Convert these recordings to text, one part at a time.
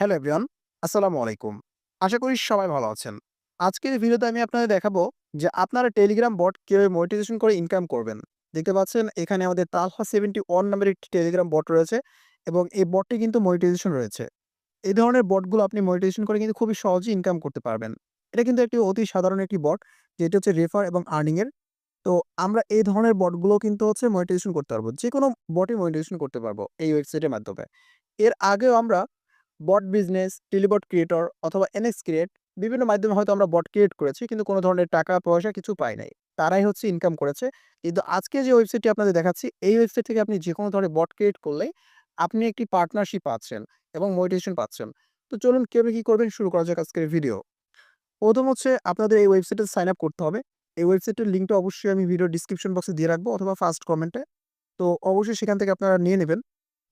Hello everyone, আসসালামু আলাইকুম। আশা করি সবাই ভালো আছেন। আজকের ভিডিওতে আমি আপনাদের দেখাবো যে আপনারা টেলিগ্রাম বট কীভাবে মনিটাইজেশন করে ইনকাম করবেন। দেখতে পাচ্ছেন এখানে আমাদের তালহা 71 নামের একটি টেলিগ্রাম বট রয়েছে এবং এই বটটি কিন্তু মনিটাইজেশন রয়েছে। এই ধরনের বটগুলো আপনি মনিটাইজেশন করে কিন্তু খুবই সহজেই ইনকাম করতে পারবেন। এটা কিন্তু একটি অতি সাধারণ একটি বট যেটি হচ্ছে রেফার এবং আর্নিংয়ের তো আমরা এই ধরনের বটগুলো কিন্তু হচ্ছে মনিটাইজেশন করতে পারব। যেকোনো বটই মনিটাইজেশন করতে পারব এই ওয়েবসাইটের মাধ্যমে। এর আগেও আমরা বট বিজনেস, টেলিবট ক্রিয়েটর অথবা এনএক্স ক্রিয়েট বিভিন্ন মাধ্যমে হয়তো আমরা বট ক্রিয়েট করেছি কিন্তু কোনো ধরনের টাকা পয়সা কিছু পাই নাই। তারাই হচ্ছে ইনকাম করেছে। কিন্তু আজকে যে ওয়েবসাইটটি আপনাদের দেখাচ্ছি এই ওয়েবসাইট থেকে আপনি যে কোনো ধরনের বট ক্রিয়েট করলেই আপনি একটি পার্টনারশিপ পাচ্ছেন এবং মনিটাইজেশন পাচ্ছেন। তো চলুন কীভাবে কি করবেন শুরু করা যাক আজকের ভিডিও। প্রথম হচ্ছে আপনাদের এই ওয়েবসাইটে সাইন আপ করতে হবে। এই ওয়েবসাইটের লিঙ্কটা অবশ্যই আমি ভিডিও ডিসক্রিপশন বক্সে দিয়ে রাখব অথবা ফার্স্ট কমেন্টে। তো অবশ্যই সেখান থেকে আপনারা নিয়ে নেবেন।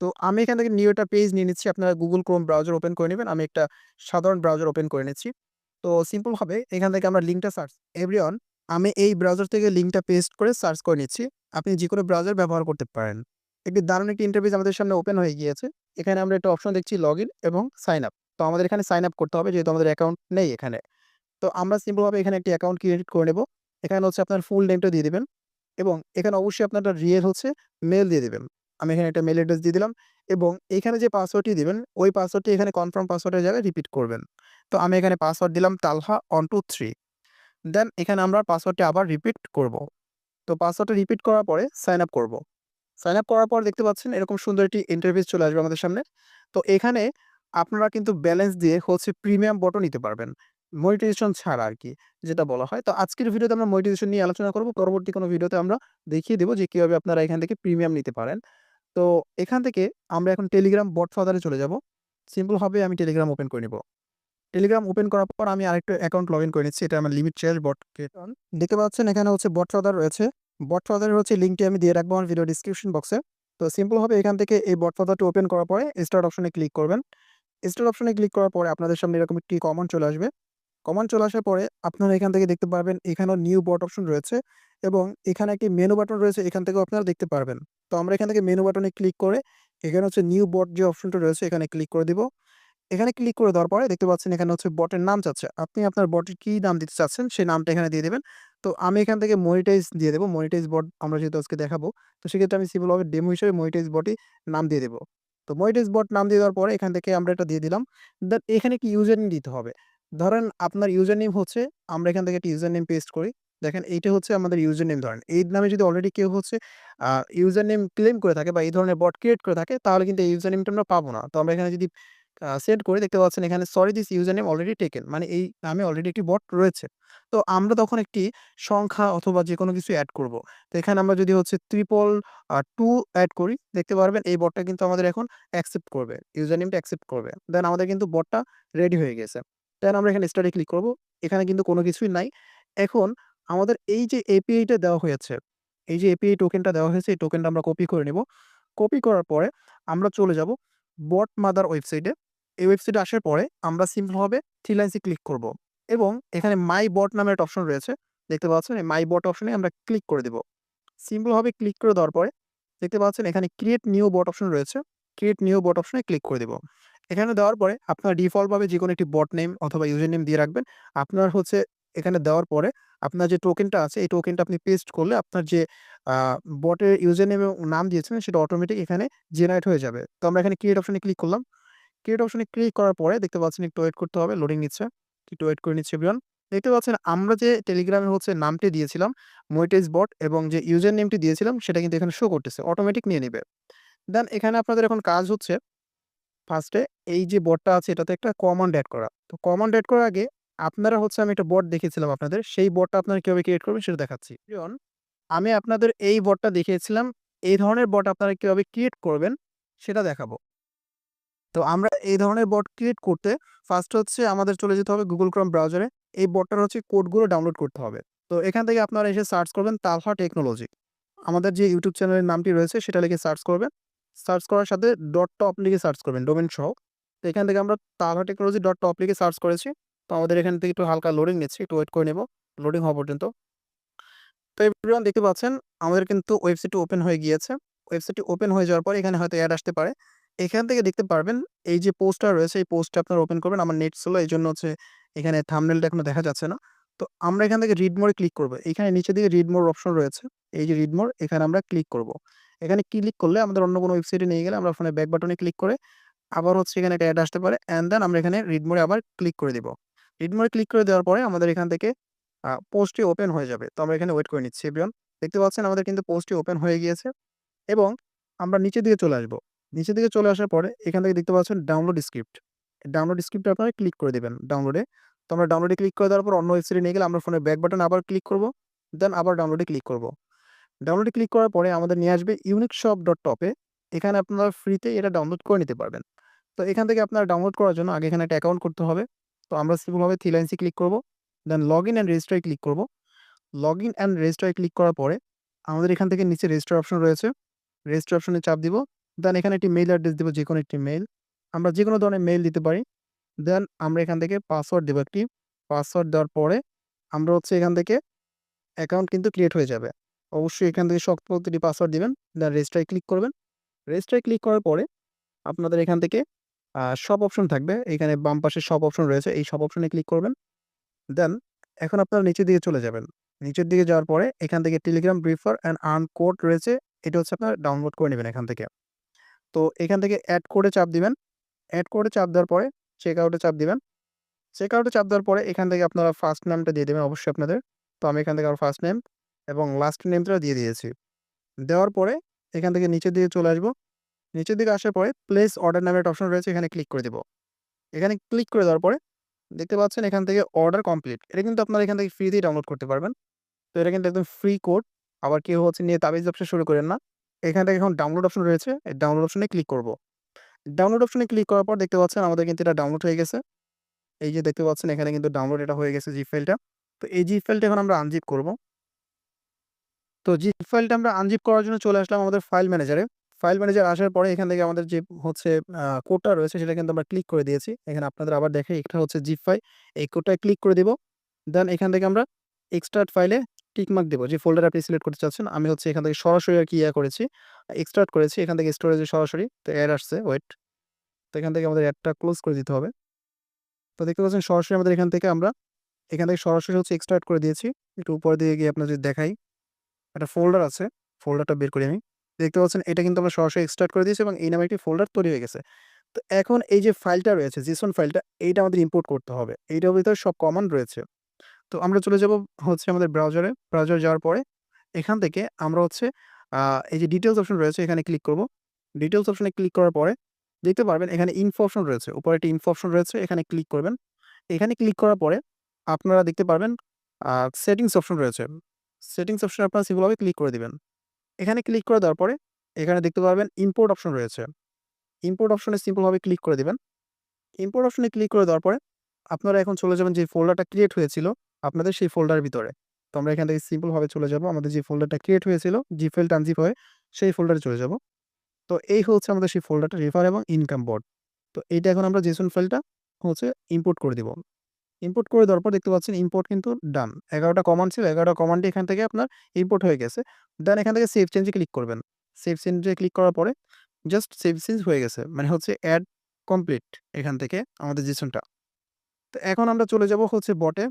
তো আমি এখান থেকে নিউ একটা পেজ নিয়ে নিচ্ছি। আপনারা গুগল Chrome ব্রাউজার ওপেন করে নেবেন আমি একটা সাধারণ ব্রাউজার ওপেন করে নিচ্ছি। তো সিম্পলভাবে এখান থেকে আমরা লিঙ্কটা সার্চ এভরিওয়ান আমি এই ব্রাউজার থেকে লিঙ্কটা পেস্ট করে সার্চ করে নিচ্ছি। আপনি যে কোনো ব্রাউজার ব্যবহার করতে পারেন। একটি দারুণ একটি ইন্টারফেস আমাদের সামনে ওপেন হয়ে গিয়েছে। এখানে আমরা একটা অপশন দেখছি লগইন এবং সাইন আপ। তো আমাদের এখানে সাইন আপ করতে হবে যেহেতু আমাদের অ্যাকাউন্ট নেই এখানে। তো আমরা সিম্পলভাবে এখানে একটি অ্যাকাউন্ট ক্রিয়েট করে নেব। এখানে হচ্ছে আপনার ফুল নেমটা দিয়ে দেবেন এবং এখানে অবশ্যই আপনার রিয়েল হচ্ছে মেল দিয়ে দিবেন। আমি এখানে একটা মেইল অ্যাড্রেস দিয়ে দিলাম এবং এখানে যে পাসওয়ার্ডটি দিবেন, ওই পাসওয়ার্ডটি এখানে কনফার্ম পাসওয়ার্ডের জায়গায় রিপিট করবেন। তো আমি এখানে পাসওয়ার্ড দিলাম তালহা 123 দেন এখানে আমরা পাসওয়ার্ডটি আবার রিপিট করব। তো পাসওয়ার্ডটা রিপিট করার পরে সাইন আপ করব। সাইন আপ করার পর দেখতে পাচ্ছেন এরকম সুন্দর একটি ইন্টারভিউ চলে আসবে আমাদের সামনে। তো এখানে আপনারা কিন্তু ব্যালেন্স দিয়ে হচ্ছে প্রিমিয়াম বটও নিতে পারবেন। মনিটাইজেশন ছাড়া আর কি, যেটা বলা হয়। তো আজকের ভিডিওতে আমরা মনিটাইজেশন নিয়ে আলোচনা করব। পরবর্তী কোনো ভিডিওতে আমরা দেখিয়ে দেবো যে কীভাবে আপনারা এখান থেকে প্রিমিয়াম নিতে পারেন। তো এখান থেকে আমরা এখন টেলিগ্রাম বট ফাদারে চলে যাব। সিম্পল ভাবে আমি টেলিগ্রাম ওপেন করে নিব। টেলিগ্রাম ওপেন করার পর আমি আরেকটা অ্যাকাউন্ট লগ ইন করে নিচ্ছি। এটা আমার লিমিট শেয়ার বট। দেখতে পাচ্ছেন এখানে হচ্ছে বট ফাদার রয়েছে। বট ফাদারের হচ্ছে লিঙ্কটি আমি দিয়ে রাখব আমার ভিডিও ডেসক্রিপশন বক্সে। তো সিম্পল ভাবে এখান থেকে এই বট ফাদারটি ওপেন করার পরে স্টার্ট অপশনে ক্লিক করবেন। স্টার্ট অপশনে ক্লিক করার পরে আপনাদের সামনে এরকম একটি কমান্ড চলে আসবে। কমান্ড চলে আসার পরে আপনারা এখান থেকে দেখতে পারবেন এখানেও নিউ বট অপশন রয়েছে এবং এখানে একটি মেনু বাটন রয়েছে এখান থেকেও আপনারা দেখতে পারবেন। তো আমরা এখান থেকে মেনু বাটনে ক্লিক করে এখানে হচ্ছে নিউ বট যে অপশনটা রয়েছে, এখানে ক্লিক করে দিব। এখানে ক্লিক করে দেওয়ার পরে দেখতে পাচ্ছেন এখানে হচ্ছে বটের নাম চাচ্ছে। আপনি আপনার বটের কি নাম দিতে চাচ্ছেন, সেই নামটা এখানে দিয়ে দেবেন তো আমি এখান থেকে মনিটাইজ দিয়ে দেবো মনিটাইজ বট আমরা যেহেতু আজকে দেখাবো। তো সেক্ষেত্রে আমি সিম্পল ভাবে ডেমো হিসেবে মনিটাইজ বটই নাম দিয়ে দেবো তো মনিটাইজ বট নাম দিয়ে দেওয়ার পরে এখান থেকে আমরা এটা দিয়ে দিলাম। দেন এখানে একটি ইউজার নেম দিতে হবে। ধরেন আপনার ইউজার নেম হচ্ছে, আমরা এখান থেকে একটা ইউজার নেম পেস্ট করি। দেখেন এইটা হচ্ছে আমাদের ইউজার নেম ধরেন। এই নামে যদি অলরেডি কেউ হচ্ছে ইউজার নেম ক্লেম করে থাকে বা এই ধরনের বট ক্রিয়েট করে থাকে, তাহলে কিন্তু এই ইউজার নেমটা আমরা পাবো না। তো আমরা এখানে যদি সেট করি, দেখতে পাচ্ছেন এখানে sorry this user name already taken মানে এই নামে অলরেডি একটি বট রয়েছে। তো আমরা তখন একটি সংখ্যা অথবা যে কোনো কিছু অ্যাড করব। তো এখানে আমরা যদি হচ্ছে ট্রিপল টু অ্যাড করি, দেখতে পারবেন এই বটটা কিন্তু আমাদের এখন অ্যাকসেপ্ট করবে। ইউজার নেমটা অ্যাকসেপ্ট করবে। দেন আমাদের কিন্তু বটটা রেডি হয়ে গেছে। দেন আমরা এখানে এ ক্লিক করব। এখানে কিন্তু কোনো কিছুই নাই। এখন আমাদের এই যে এপিআই টা দেওয়া হয়েছে, এই যে এপিআই টোকেনটা দেওয়া হয়েছে এই টোকেনটা আমরা কপি করে নেব কপি করার পরে আমরা চলে যাব বট মাদার ওয়েবসাইটে। এই ওয়েবসাইটে আসার পরে আমরা সিম্পল ভাবে থ্রি লাইনস ক্লিক করব এবং এখানে মাই বট নামের একটা অপশন রয়েছে। দেখতে পাচ্ছেন এই মাই বট অপশনে আমরা ক্লিক করে দিব। সিম্পলভাবে ক্লিক করে দেওয়ার পরে দেখতে পাচ্ছেন এখানে ক্রিয়েট নিউ বট অপশন রয়েছে। ক্রিয়েট নিউ বট অপশনে ক্লিক করে দিব। এখানে দেওয়ার পরে আপনার ডিফল্ট ভাবে যেকোনো একটি বট নেম অথবা ইউজার নেম দিয়ে রাখবেন। আপনার হচ্ছে এখানে দেওয়ার পরে আপনার যে টোকেনটা আছে, এই টোকেনটা আপনি পেস্ট করলে আপনার যে বটের ইউজার নেম এবং নাম দিয়েছিলেন, সেটা অটোমেটিক এখানে জেনারেট হয়ে যাবে। তো আমরা এখানে ক্রিয়েট অপশনে ক্লিক করলাম। ক্রিয়েট অপশনে ক্লিক করার পরে দেখতে পাচ্ছেন একটু ওয়েট করতে হবে লোডিং নিচ্ছে। একটু ওয়েট করে নিচ্ছে এভরিওয়ান। দেখতে পাচ্ছেন আমরা যে টেলিগ্রামে হচ্ছে নামটি দিয়েছিলাম মনিটাইজ বট এবং যে ইউজার নেমটি দিয়েছিলাম, সেটা কিন্তু এখানে শো করতেছে। অটোমেটিক নিয়ে নেবে দেন এখানে আপনাদের এখন কাজ হচ্ছে ফার্স্টে এই যে বটটা আছে, এটাতে একটা কমান্ড এড করা। তো কমান্ড এড করার আগে আপনারা হচ্ছে আমি একটা বট দেখিয়েছিলাম আপনাদের। সেই বটটা আপনারা কীভাবে ক্রিয়েট করবেন সেটা দেখাচ্ছি। আমি আপনাদের এই বটটা দেখিয়েছিলাম। এই ধরনের বট আপনারা কীভাবে ক্রিয়েট করবেন সেটা দেখাবো। তো আমরা এই ধরনের বট ক্রিয়েট করতে ফার্স্ট হচ্ছে আমাদের চলে যেতে হবে গুগল ক্রম ব্রাউজারে। এই বটটার হচ্ছে কোডগুলো ডাউনলোড করতে হবে। তো এখান থেকে আপনারা এসে সার্চ করবেন তালহা টেকনোলজি। আমাদের যে ইউটিউব চ্যানেলের নামটি রয়েছে সেটা লিখে সার্চ করবেন। সার্চ করার সাথে ডট টপ লিখে সার্চ করবেন ডোমেন সহ। তো এখান থেকে আমরা তালহা টেকনোলজি ডট টপ লিখে সার্চ করেছি। তো আমাদের এখান থেকে একটু হালকা লোডিং নিচ্ছে। একটু ওয়েট করে নেব। লোডিং হওয়া পর্যন্ত। তো এভরিওয়ান দেখতে পাচ্ছেন, আমাদের কিন্তু ওয়েবসাইটটি ওপেন হয়ে গিয়েছে। ওয়েবসাইটটি ওপেন হয়ে যাওয়ার পর এখানে হয়তো অ্যাড আসতে পারে। এখান থেকে দেখতে পারবেন, এই যে পোস্টটা রয়েছে, এই পোস্টটা আপনারা ওপেন করবেন। আমার নেট ছিল, এই জন্য হচ্ছে এখানে থাম্বনেইলটা এখনও দেখা যাচ্ছে না। তো আমরা এখান থেকে রিড মোর এ ক্লিক করব। এখানে নিচের দিকে রিড মোর অপশন রয়েছে। এই যে রিড মোর এখানে আমরা ক্লিক করব। এখানে ক্লিক করলে আমাদের অন্য কোনো ওয়েবসাইটে নিয়ে গেলে আমরা ফোনে ব্যাক বাটনে ক্লিক করে আবার হচ্ছে এখানে একটা অ্যাড আসতে পারে অ্যান্ড দেন আমরা এখানে রিড মোরে আবার ক্লিক করে দিব। রিড ক্লিক করে দেওয়ার পরে আমাদের এখান থেকে পোস্টটি ওপেন হয়ে যাবে। তো আমরা এখানে ওয়েট করে নিচ্ছি এভরিওয়ান। দেখতে পাচ্ছেন আমাদের কিন্তু পোস্টটি ওপেন হয়ে গিয়েছে এবং আমরা নিচের দিকে চলে আসব। নিচের দিকে চলে আসার পরে এখান থেকে দেখতে পাচ্ছেন ডাউনলোড স্ক্রিপ্ট। ডাউনলোড স্ক্রিপ্টে আপনারা ক্লিক করে দেবেন ডাউনলোডে। তো আমরা ডাউনলোডে ক্লিক করে দেওয়ার পর অন্য ওয়েবসাইটে নিয়ে গেলে আমরা ফোনের ব্যাক বাটন আবার ক্লিক করব। দেন আবার ডাউনলোডে ক্লিক করব। ডাউনলোডে ক্লিক করার পরে আমাদের নিয়ে আসবে ইউনিক শপ ডট টপে এখানে আপনারা ফ্রিতে এটা ডাউনলোড করে নিতে পারবেন। তো এখান থেকে আপনারা ডাউনলোড করার জন্য আগে এখানে একটা অ্যাকাউন্ট করতে হবে। তো আমরা সিম্পলভাবে থ্রি লাইনসে ক্লিক করব। Then log in and register click করব। Log in and register click করার পরে আমাদের এখান থেকে নিচে রেজিস্টার অপশন রয়েছে। রেজিস্টার অপশনে চাপ দিব। দেন এখানে একটি মেইল অ্যাড্রেস দিব, যেকোনো একটি মেইল। আমরা যেকোনো ধরনের মেইল দিতে পারি। দেন আমরা এখান থেকে পাসওয়ার্ড দেবো একটি। পাসওয়ার্ড দেওয়ার পরে আমরা হচ্ছে এখান থেকে অ্যাকাউন্ট কিন্তু ক্রিয়েট হয়ে যাবে। অবশ্যই এখান থেকে শক্তপোক্ত একটি পাসওয়ার্ড দেবেন দেন রেজিস্টার ক্লিক করবেন। রেজিস্টার ক্লিক করার পরে আপনাদের এখান থেকে শপ অপশন থাকবে। এখানে বাম পাশে সব অপশন রয়েছে। এই সব অপশনে ক্লিক করবেন। দেন এখন আপনারা নিচের দিকে চলে যাবেন। নিচের দিকে যাওয়ার পরে এখান থেকে Telegram briefer and earn code রয়েছে। এটা হচ্ছে আপনারা ডাউনলোড করে নেবেন এখান থেকে। তো এখান থেকে অ্যাড কোডে চাপ দিবেন। অ্যাড কোডে চাপ দেওয়ার পরে চেক আউটে চাপ দিবেন। চেক আউটে চাপ দেওয়ার পরে এখান থেকে আপনারা ফার্স্ট নামটা দিয়ে দেবেন অবশ্যই আপনাদের। তো আমি এখান থেকে আমার ফার্স্ট নেম এবং লাস্ট নেমটা দিয়ে দিয়েছি। দেওয়ার পরে এখান থেকে নিচের দিকে চলে আসব। নিচের দিকে আসার পরে প্লেস অর্ডার নামের একটা অপশন রয়েছে, এখানে ক্লিক করে দিব। এখানে ক্লিক করে দেওয়ার পরে দেখতে পাচ্ছেন এখান থেকে অর্ডার কমপ্লিট। এটা কিন্তু আপনারা এখান থেকে ফ্রিতেই ডাউনলোড করতে পারবেন। তো এটা কিন্তু একদম ফ্রি কোড। আবার কেউ হচ্ছে নিয়ে তাবিজ ব্যবসা শুরু করেন না। এখান থেকে এখন ডাউনলোড অপশন রয়েছে। এই ডাউনলোড অপশনে ক্লিক করব। ডাউনলোড অপশনে ক্লিক করার পর দেখতে পাচ্ছেন আমাদের কিন্তু এটা ডাউনলোড হয়ে গেছে। এই যে দেখতে পাচ্ছেন এখানে কিন্তু ডাউনলোড এটা হয়ে গেছে জিপ ফাইলটা। তো এই জিপ ফাইলটা এখন আমরা আনজিপ করব। তো জিপ ফাইলটা আমরা আনজিপ করার জন্য চলে আসলাম আমাদের ফাইল ম্যানেজারে। ফাইল ম্যানেজার আসার পরে এখান থেকে আমাদের যে হচ্ছে কোডটা রয়েছে সেটা কিন্তু আমরা ক্লিক করে দিয়েছি। এখানে আপনাদের আবার দেখে এটা হচ্ছে জিপ ফাইল। এই কোডটায় ক্লিক করে দিব। দেন এখান থেকে আমরা এক্সট্রাক্ট ফাইলে টিকমার্ক দেবো যে ফোল্ডার আপনি সিলেক্ট করতে চাচ্ছেন। আমি হচ্ছে এখান থেকে সরাসরি আর কি ইয়া করেছি। এক্সট্রাক্ট করেছি। এখান থেকে স্টোরেজে সরাসরি। তো এরর আসছে ওয়েট। তো এখান থেকে আমাদের অ্যাডটা ক্লোজ করে দিতে হবে। তো দেখতে পাচ্ছেন সরাসরি আমাদের এখান থেকে আমরা, এখান থেকে সরাসরি হচ্ছে এক্সট্রাক্ট করে দিয়েছি। একটু উপরের দিয়ে গিয়ে আপনাদের যদি দেখাই। একটা ফোল্ডার আছে। ফোল্ডারটা বের করি আমি। দেখতে পাচ্ছেন, এটা কিন্তু আমরা সরাসরি এক্সট্রাক্ট করে দিয়েছি এবং এই নামে একটি ফোল্ডার তৈরি হয়ে গেছে। তো এখন এই যে ফাইলটা রয়েছে জিসন ফাইলটা এইটা আমাদের ইম্পোর্ট করতে হবে। এইটার ভিতরে সব কমান্ড রয়েছে। তো আমরা চলে যাব হচ্ছে আমাদের ব্রাউজারে। ব্রাউজার যাওয়ার পরে এখান থেকে আমরা হচ্ছে এই যে ডিটেলস অপশন রয়েছে, এখানে ক্লিক করব। ডিটেলস অপশনে ক্লিক করার পরে দেখতে পারবেন, এখানে ইনফো অপশন রয়েছে। উপরে একটি ইনফো অপশন রয়েছে, এখানে ক্লিক করবেন। এখানে ক্লিক করার পরে আপনারা দেখতে পারবেন সেটিংস অপশন রয়েছে। সেটিংস অপশনে আপনারা সিম্পলভাবে ক্লিক করে দিবেন। এখানে ক্লিক করে দেওয়ার পরে এখানে দেখতে পারবেন ইম্পোর্ট অপশন রয়েছে। ইম্পোর্ট অপশনে সিম্পলভাবে ক্লিক করে দিবেন। ইম্পোর্ট অপশনে ক্লিক করে দেওয়ার পরে আপনারা এখন চলে যাবেন যে ফোল্ডারটা ক্রিয়েট হয়েছিল আপনাদের সেই ফোল্ডারের ভিতরে। তো আমরা এখান থেকে সিম্পলভাবে চলে যাব। আমাদের যে ফোল্ডারটা ক্রিয়েট হয়েছিল জিপ ফাইলটা আনজিপ হয়ে সেই ফোল্ডারে চলে যাব। তো এই হচ্ছে আমাদের সেই ফোল্ডারটা রিফার এবং ইনকাম বোর্ড। তো এইটা এখন আমরা জেসন ফাইলটা হচ্ছে ইম্পোর্ট করে দিব। ইম্পোর্ট করে দেওয়ার পর দেখতে পাচ্ছেন ইম্পোর্ট কিন্তু ডান। ১১ টা কমান্ড ছিল ১১ টা এখান থেকে আপনার ইম্পোর্ট হয়ে গেছে। দেন এখান থেকে সেভ চেঞ্জে ক্লিক করবেন। সেভ চেঞ্জে ক্লিক করার পরে জাস্ট সেভ চেঞ্জ হয়ে গেছে। মানে হচ্ছে অ্যাড কমপ্লিট এখান থেকে আমাদের JSON-টা। তো এখন আমরা চলে যাব হচ্ছে বটে।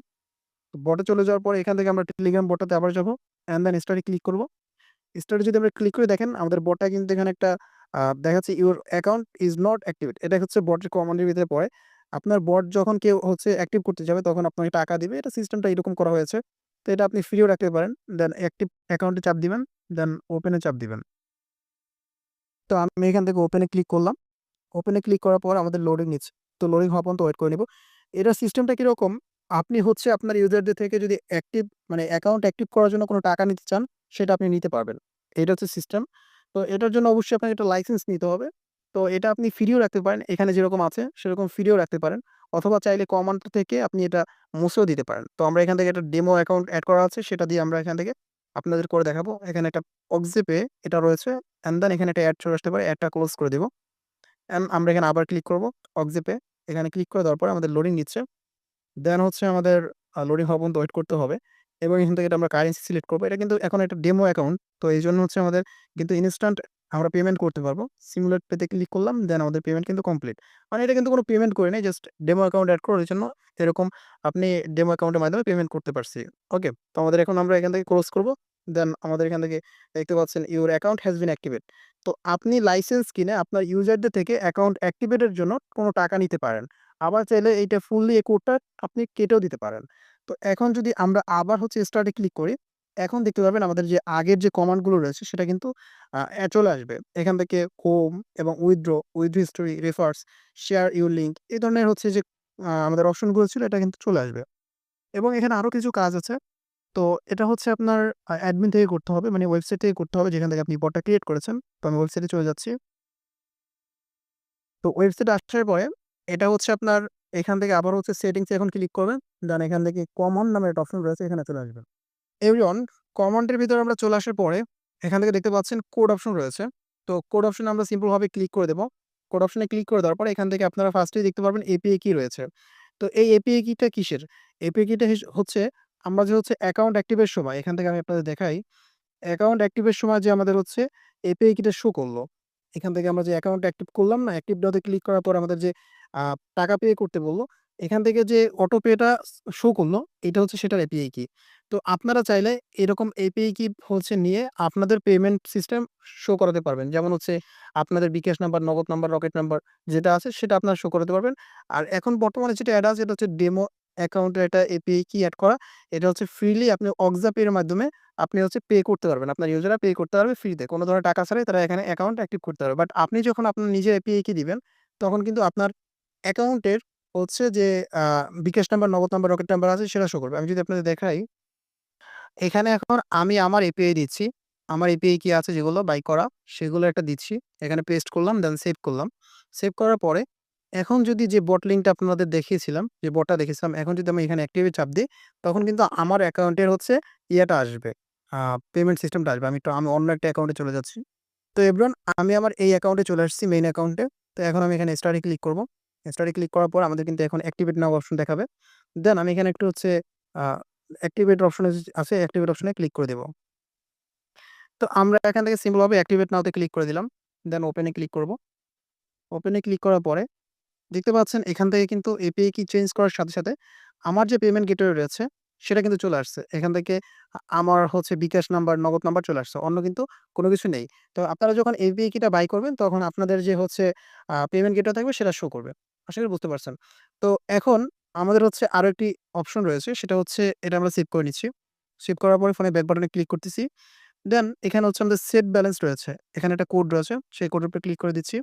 বটে চলে যাওয়ার পরে এখান থেকে আমরা টেলিগ্রাম বটটাতে আবার যাব। অ্যান্ড দেন স্টার্ট এ ক্লিক করব। স্টার্ট এ যদি আমরা ক্লিক করে দেখেন, আমাদের বটটা কিন্তু এখানে একটা দেখাচ্ছে your account is not activate. এটা হচ্ছে বটের কমান্ডের ভিতরে পড়ে। আপনার বট যখন কেউ হচ্ছে অ্যাক্টিভ করতে যাবে, তখন আপনাকে টাকা দিবে। এটা সিস্টেমটা এরকম করা হয়েছে। তো এটা আপনি ফ্রিও রাখতে পারেন। দেন অ্যাক্টিভ অ্যাকাউন্টে চাপ দিবেন। দেন ওপেন চাপ দিবেন। তো আমি এখান থেকে ওপেন ক্লিক করলাম। ওপেন ক্লিক করার পর আমাদের লোডিং নিচ্ছে। তো লোডিং হওয়া পর্যন্ত ওয়েট করে নিব। এটার সিস্টেমটা কীরকম? আপনি হচ্ছে আপনার ইউজারদের থেকে যদি অ্যাক্টিভ মানে অ্যাকাউন্ট অ্যাক্টিভ করার জন্য কোনো টাকা নিতে চান, সেটা আপনি নিতে পারবেন। এটা হচ্ছে সিস্টেম। তো এটার জন্য অবশ্যই আপনাকে একটা লাইসেন্স নিতে হবে। তো এটা আপনি ফ্রিও রাখতে পারেন। এখানে যেরকম আছে, সেরকম ফ্রিও রাখতে পারেন। অথবা চাইলে কমান্ড থেকে আপনি এটা মুছেও দিতে পারেন। তো আমরা এখান থেকে একটা ডেমো অ্যাকাউন্ট অ্যাড করা আছে, সেটা দিয়ে আমরা এখান থেকে আপনাদের করে দেখাবো। এখানে একটা অক্সিপে এটা রয়েছে। অ্যান্ড দেন এখানে একটা অ্যাড চলে আসতে পারে। অ্যাডটা ক্লোজ করে দেবো অ্যান্ড আমরা এখানে আবার ক্লিক করব অক্সিপে। এখানে ক্লিক করে দেওয়ার পরে আমাদের লোডিং নিচ্ছে। দেন হচ্ছে আমাদের লোডিং হওয়া পর্যন্ত ওয়েট করতে হবে। এবং এখান থেকে আমরা কারেন্সি সিলেক্ট করব। এটা কিন্তু এখন একটা ডেমো অ্যাকাউন্ট। তো এই জন্য হচ্ছে আমাদের কিন্তু ইনস্ট্যান্ট আমরা পেমেন্ট করতে পারব। সিমুলেট পেতে ক্লিক করলাম। দেন আমাদের পেমেন্ট কিন্তু কমপ্লিট। মানে এটা কিন্তু কোনো পেমেন্ট করে নেই জাস্ট ডেমো অ্যাকাউন্ট অ্যাড করার জন্য এরকম আপনি ডেমো অ্যাকাউন্টের মাধ্যমে পেমেন্ট করতে পারছি। ওকে? তো আমাদের এখন আমরা এখান থেকে ক্লোজ করব। দেন আমাদের এখান থেকে দেখতে পাচ্ছেন your account has been activate. তো আপনি লাইসেন্স কিনে আপনার ইউজারদের থেকে অ্যাকাউন্ট অ্যাক্টিভেটের জন্য কোনো টাকা নিতে পারেন। আবার চাইলে এইটা ফুললি এই কোডটা আপনি কেটেও দিতে পারেন। তো এখন যদি আমরা আবার হচ্ছে স্টার্টে ক্লিক করি, এখন দেখতে পারবেন আমাদের যে আগের যে কমান্ডগুলো রয়েছে সেটা কিন্তু চলে আসবে। এখান থেকে হোম এবং withdraw, withdraw history, refers, share your link এই ধরনের হচ্ছে যে আমাদের অপশনগুলো ছিল এটা কিন্তু চলে আসবে। এবং এখানে আরও কিছু কাজ আছে। তো এটা হচ্ছে আপনার অ্যাডমিন থেকে করতে হবে। মানে ওয়েবসাইট থেকে করতে হবে যেখান থেকে আপনি বটটা ক্রিয়েট করেছেন। তো আমি ওয়েবসাইটে চলে যাচ্ছি। তো ওয়েবসাইট আসার পরে এটা হচ্ছে আপনার এখান থেকে আবার হচ্ছে সেটিংস এখন ক্লিক করবেন। দেন এখান থেকে কমন নামের একটা অপশন রয়েছে এখানে চলে আসবেন। এভরিওয়ান কমান্ডের ভিতরে আমরা চলে আসার পরে এখান থেকে দেখতে পাচ্ছেন কোড অপশন রয়েছে। তো কোড অপশনে আমরা সিম্পলভাবে ক্লিক করে দেবো কোড অপশনে ক্লিক করে দেওয়ার পরে এখান থেকে আপনারা ফার্স্টেই দেখতে পারবেন এপিআই কি রয়েছে। তো এই এপিএ কিটা কিসের? এপিএ কিটা হচ্ছে আমরা যে হচ্ছে অ্যাকাউন্ট অ্যাক্টিভের সময়, এখান থেকে আমি আপনাদের দেখাই। অ্যাকাউন্ট অ্যাক্টিভের সময় যে আমাদের হচ্ছে এপিআই কিটা শো করল। এখান থেকে আমরা যে অ্যাকাউন্ট অ্যাক্টিভ করলাম না? অ্যাক্টিভ নাওতে ক্লিক করার পর আমাদের যে টাকা পে করতে বলল। এখান থেকে যে অটো পেটা শো করল এটা হচ্ছে সেটার এপিআই কি। তো আপনারা চাইলে এরকম এপিআই কি হচ্ছে নিয়ে আপনাদের পেমেন্ট সিস্টেম শো করাতে পারবেন। যেমন হচ্ছে আপনাদের bKash number, Nagad number, Rocket number যেটা আছে সেটা আপনারা শো করাতে পারবেন। আর এখন বর্তমানে যেটা অ্যাড আছে এটা হচ্ছে ডেমো অ্যাকাউন্টের একটা এপিআই কি অ্যাড করা। এটা হচ্ছে ফ্রিলি আপনি অক্সা পে এর মাধ্যমে আপনি হচ্ছে পে করতে পারবেন। আপনার ইউজাররা পে করতে পারবে ফ্রিতে। কোনো ধরনের টাকা ছাড়াই তারা এখানে অ্যাকাউন্ট অ্যাক্টিভ করতে পারবে। বাট আপনি যখন আপনার নিজের এপিআই কি দিবেন তখন কিন্তু আপনার অ্যাকাউন্টের হচ্ছে যে bKash number, Nagad number, Rocket number আছে সেটা শো করবে। আমি যদি আপনাদের দেখাই এখানে এখন আমি আমার এপিআই দিচ্ছি। আমার এপিআই কি আছে যেগুলো বাই করা সেগুলো একটা দিচ্ছি। এখানে পেস্ট করলাম দেন সেভ করলাম। সেভ করার পরে এখন যদি যে বট লিঙ্কটা আপনাদের দেখিয়েছিলাম, যে বটটা দেখেছিলাম এখন যদি আমি এখানে অ্যাক্টিভে চাপ দিই তখন কিন্তু আমার অ্যাকাউন্টের হচ্ছে ইয়েটা আসবে। পেমেন্ট সিস্টেমটা আসবে। আমি একটু আমি অন্য একটা অ্যাকাউন্টে চলে যাচ্ছি। তো এভরিওয়ান আমি আমার এই অ্যাকাউন্টে চলে আসছি মেইন অ্যাকাউন্টে। তো এখন আমি এখানে স্টার্ট এ ক্লিক করব। স্টার্ট এ ক্লিক করার পর আমাদের কিন্তু এখন অ্যাক্টিভেট নাও অপশন দেখাবে। দেন আমি এখানে একটু হচ্ছে অ্যাক্টিভেট অপশনে আছে অ্যাক্টিভেট অপশনে ক্লিক করে দেব। তো আমরা এখান থেকে সিম্পল ভাবে অ্যাক্টিভেট নাওতে ক্লিক করে দিলাম। দেন ওপেন ক্লিক করব। ওপেনে ক্লিক করার পরে দেখতে পাচ্ছেন এখান থেকে কিন্তু এপিআই কি চেঞ্জ করার সাথে, সাথে আমার যে পেমেন্ট গেটওয়ে রয়েছে সেটা কিন্তু চলে আসছে। এখান থেকে আমার হচ্ছে বিকাশ নাম্বার, নগদ নাম্বার চলে আসছে। অন্য কিন্তু কোনো কিছু নেই। তো আপনারা যখন এপিআই কিটা বাই করবেন তখন আপনাদের যে হচ্ছে পেমেন্ট গেটওয়ে থাকবে সেটা শো করবে। আশা করি বুঝতে পারছেন। তো এখন আমাদের হচ্ছে আরও একটি অপশন রয়েছে, সেটা হচ্ছে এটা আমরা সেভ করে নিচ্ছি। সেভ করার পরে ফোনে ব্যাক বাটনে ক্লিক করতেছি। দেন এখানে হচ্ছে আমাদের সেট ব্যালেন্স রয়েছে। এখানে একটা কোড রয়েছে। সেই কোডের উপরে ক্লিক করে দিচ্ছি।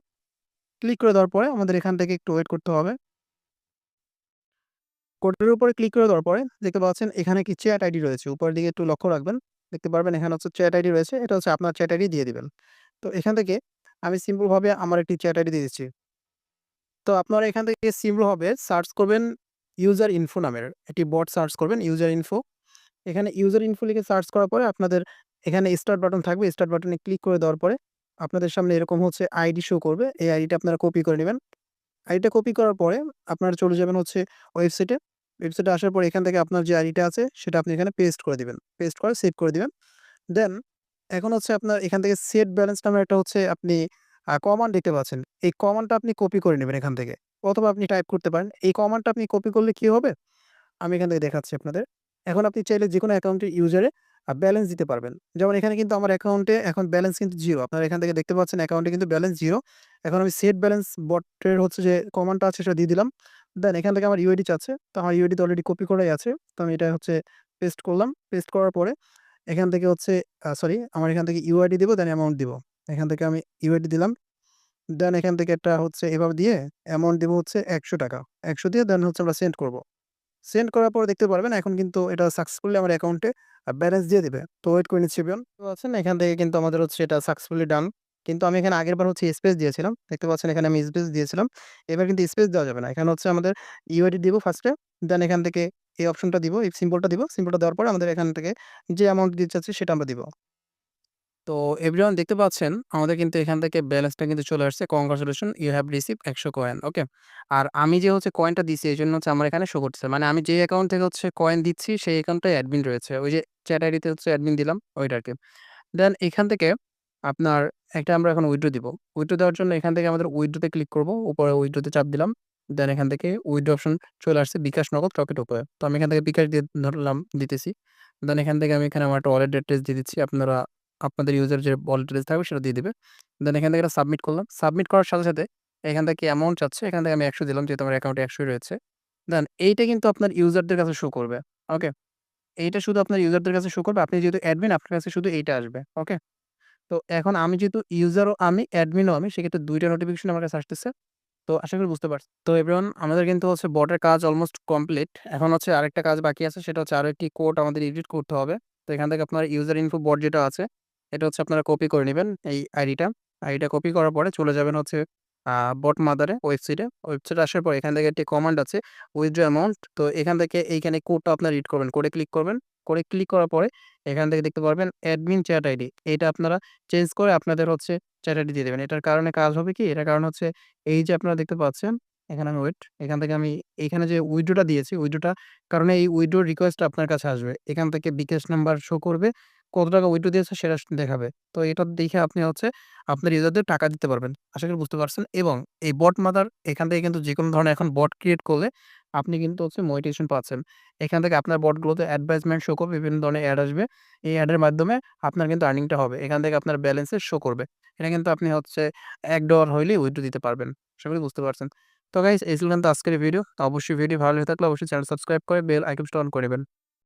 ক্লিক করে দেওয়ার পরে আমাদের এখান থেকে একটু ওয়েট করতে হবে। কোডের উপরে ক্লিক করে দেওয়ার পরে দেখতে পাচ্ছেন এখানে কি চ্যাট আইডি রয়েছে। উপরের দিকে একটু লক্ষ্য রাখবেন। দেখতে পারবেন এখানে হচ্ছে চ্যাট আইডি রয়েছে। এটা হচ্ছে আপনার চ্যাট আইডি দিয়ে দিবেন। তো এখান থেকে আমি সিম্পল ভাবে আমার একটি চ্যাট আইডি দিয়ে দিচ্ছি। তো আপনারা এখান থেকে সিম্পল হবে সার্চ করবেন ইউজার ইনফো নামের একটি বট সার্চ করবেন ইউজার ইনফো। এখানে ইউজার ইনফো লিখে সার্চ করার পরে আপনাদের এখানে স্টার্ট বাটন থাকবে। স্টার্ট বাটনে ক্লিক করে দেওয়ার পরে আপনাদের সামনে এরকম হচ্ছে আইডি শো করবে। এই আইডিটা আপনারা কপি করে নেবেন আইডিটা কপি করার পরে আপনারা চলে যাবেন হচ্ছে ওয়েবসাইটে। ওয়েবসাইটে আসার পরে এখান থেকে আপনার যে আইডিটা আছে সেটা আপনি এখানে পেস্ট করে দিবেন। পেস্ট করে, সেভ করে দিবেন। দেন এখন হচ্ছে আপনার এখান থেকে সেট ব্যালেন্স নামের একটা হচ্ছে আপনি কমান্ড দেখতে পাচ্ছেন। এই কমান্ডটা আপনি কপি করে নেবেন এখান থেকে। অথবা আপনি টাইপ করতে পারেন। এই কমান্ডটা আপনি কপি করলে কি হবে? আমি এখান থেকে দেখাচ্ছি আপনাদের। এখন আপনি চাইলে যে কোনো অ্যাকাউন্টের ইউজারে ব্যালেন্স দিতে পারবেন। যেমন এখানে কিন্তু আমার অ্যাকাউন্টে এখন ব্যালেন্স কিন্তু 0 আপনারা এখান থেকে দেখতে পাচ্ছেন অ্যাকাউন্টে কিন্তু ব্যালেন্স 0 এখন আমি সেট ব্যালেন্স বটের হচ্ছে যে কমান্ডটা আছে সেটা দিয়ে দিলাম। দেন এখান থেকে আমার ইউআইডি চাচ্ছে। তো আমার ইউআইডি তো অলরেডি কপি করাই আছে। তো আমি এটা হচ্ছে পেস্ট করলাম। পেস্ট করার পরে এখান থেকে হচ্ছে সরি আমার এখান থেকে ইউআইডি দিব দেন অ্যামাউন্ট দিব। এখান থেকে আমি ইউআইডি দিলাম। দেন এখান থেকে একটা হচ্ছে এভাবে দিয়ে অ্যামাউন্ট দিব হচ্ছে ৳১০০ ১০০ দিয়ে দেন হচ্ছে আমরা সেন্ড করব। সেন্ড করার পর দেখতে পারবেন এখন কিন্তু এটা সাকসেসফুলি আমার অ্যাকাউন্টে ব্যালেন্স দিয়ে দিবে। তো ওয়েট করে নিচ্ছি। তো আছেন এখান থেকে কিন্তু আমাদের হচ্ছে এটা সাকসেসফুলি ডান। কিন্তু আমি এখানে আগেরবার হচ্ছে স্পেস দিয়েছিলাম। দেখতে পাচ্ছেন এখানে আমি স্পেস দিয়েছিলাম। এবার কিন্তু স্পেস দেওয়া যাবে না। এখানে হচ্ছে আমাদের ইউআইডি দিব ফার্স্টে দেন এখান থেকে এই অপশনটা দিব, এই সিম্বলটা দিব। সিম্বলটা দেওয়ার পর আমাদের এখান থেকে যে অ্যামাউন্ট দিতে চাচ্ছি সেটা আমরা দিব। তো এভরিওয়ান দেখতে পাচ্ছেন আমাদের কিন্তু এখান থেকে ব্যালেন্সটা কিন্তু চলে আসছে। কংগ্রাচুলেশন ইউ হ্যাভ রিসিভ একশো কয়েন। ওকে? আর আমি যে হচ্ছে কয়েনটা দিছি জন্য হচ্ছে আমার এখানে শো করতেছে। মানে আমি যে অ্যাকাউন্ট থেকে হচ্ছে কয়েন দিচ্ছি সেই অ্যাকাউন্টটায় অ্যাডমিন রয়েছে। ওই যে চ্যাট আইডিতে হচ্ছে অ্যাডমিন দিলাম ওইটা আরকি। দেন এখান থেকে আপনার একটা আমরা এখন উইড্রো দিব। উইড্রো দেওয়ার জন্য এখান থেকে আমাদের উইড্রোতে ক্লিক করব। উপরে উইড্রোতে চাপ দিলাম। দেন এখান থেকে উইথড্র অপশন চলে আসছে বিকাশ, নগদ, রকেট, উপরে তো আমি এখান থেকে বিকাশ দিয়ে ধরলাম দিতেছি। দেন এখান থেকে আমি এখানে আমার একটা ওয়ালেট অ্যাড্রেস দিয়ে দিচ্ছি। আপনারা আপনাদের ইউজার যে ওয়ালেট থাকবে সেটা দিয়ে দিবে। দেন এখান থেকে সাবমিট করলাম। সাবমিট করার সাথে, সাথে এখান থেকে অ্যামাউন্ট চাচ্ছে। এখান থেকে আমি ১০০ দিলাম যেহেতু আমার অ্যাকাউন্টে ১০০ রয়েছে। দেন এইটা কিন্তু আপনার ইউজারদের কাছে শো করবে। ওকে? এইটা শুধু আপনার ইউজারদের কাছে শো করবে। আপনি যেহেতু অ্যাডমিন আপনার কাছে শুধু এইটা আসবে। ওকে? তো এখন আমি যেহেতু ইউজারও আমি, অ্যাডমিনও আমি সেক্ষেত্রে ২ টা নোটিফিকেশন আমার কাছে আসতেছে। তো আশা করি বুঝতে পারছি তো এবার আমাদের কিন্তু হচ্ছে বটের কাজ অলমোস্ট কমপ্লিট। এখন হচ্ছে আরেকটা কাজ বাকি আছে সেটা হচ্ছে আরও একটি কোড আমাদের এডিট করতে হবে। তো এখান থেকে আপনার ইউজার ইনফো বট যেটা আছে এটা হচ্ছে আপনারা কপি করে নেবেন এই আইডিটা। আইডিটা কপি করার পরে চলে যাবেন হচ্ছে বট মাদারে ওয়েবসাইটে। ওয়েবসাইটে আসার পর এখান থেকে একটি কমান্ড আছে উইথড্র অ্যামাউন্ট। তো এখান থেকে এইখানে কোডটা আপনারা রিড করবেন। কোডে ক্লিক করবেন। কোডে ক্লিক করার পরে এখান থেকে দেখতে পারবেন অ্যাডমিন চ্যাট আইডি। এটা আপনারা চেঞ্জ করে আপনাদের হচ্ছে চ্যাট আইডি দিয়ে দেবেন এটার কারণে কাজ হবে কি? এটার কারণ হচ্ছে এই যে আপনারা দেখতে পাচ্ছেন, এখানে আমি ওয়েট এখান থেকে আমি এখানে যে উইথড্রটা দিয়েছি উইথড্রটা কারণে এই উইথড্র রিকোয়েস্টটা আপনার কাছে আসবে। এখান থেকে বিকাশ নাম্বার শো করবে। কত টাকা উইথড্র দিয়েছে সেটা দেখাবে। তো এটা দেখে আপনি হচ্ছে আপনার ইউজারদের টাকা দিতে পারবেন। আশা করি বুঝতে পারছেন এবং এই বট মাদার এখান থেকে কিন্তু যেকোনো ধরনের এখন বট ক্রিয়েট করলে আপনি কিন্তু হচ্ছে মনিটাইজেশন পাচ্ছেন। এখান থেকে আপনার বটগুলোতে অ্যাডভার্টাইজমেন্ট শো করবে, বিভিন্ন ধরনের অ্যাড আসবে। এই অ্যাডের মাধ্যমে আপনার কিন্তু আর্নিংটা হবে। এখান থেকে আপনার ব্যালেন্সে শো করবে। এটা কিন্তু আপনি হচ্ছে এক ডলার হইলেই উইথড্র দিতে পারবেন। আশা করি বুঝতে পারছেন। তো গাইস এই ছিল কিন্তু আজকের ভিডিও। অবশ্যই ভিডিও ভালো হয়ে থাকলে অবশ্যই চ্যানেল সাবস্ক্রাইব করে বেল আইকনটা অন করে দিবেন।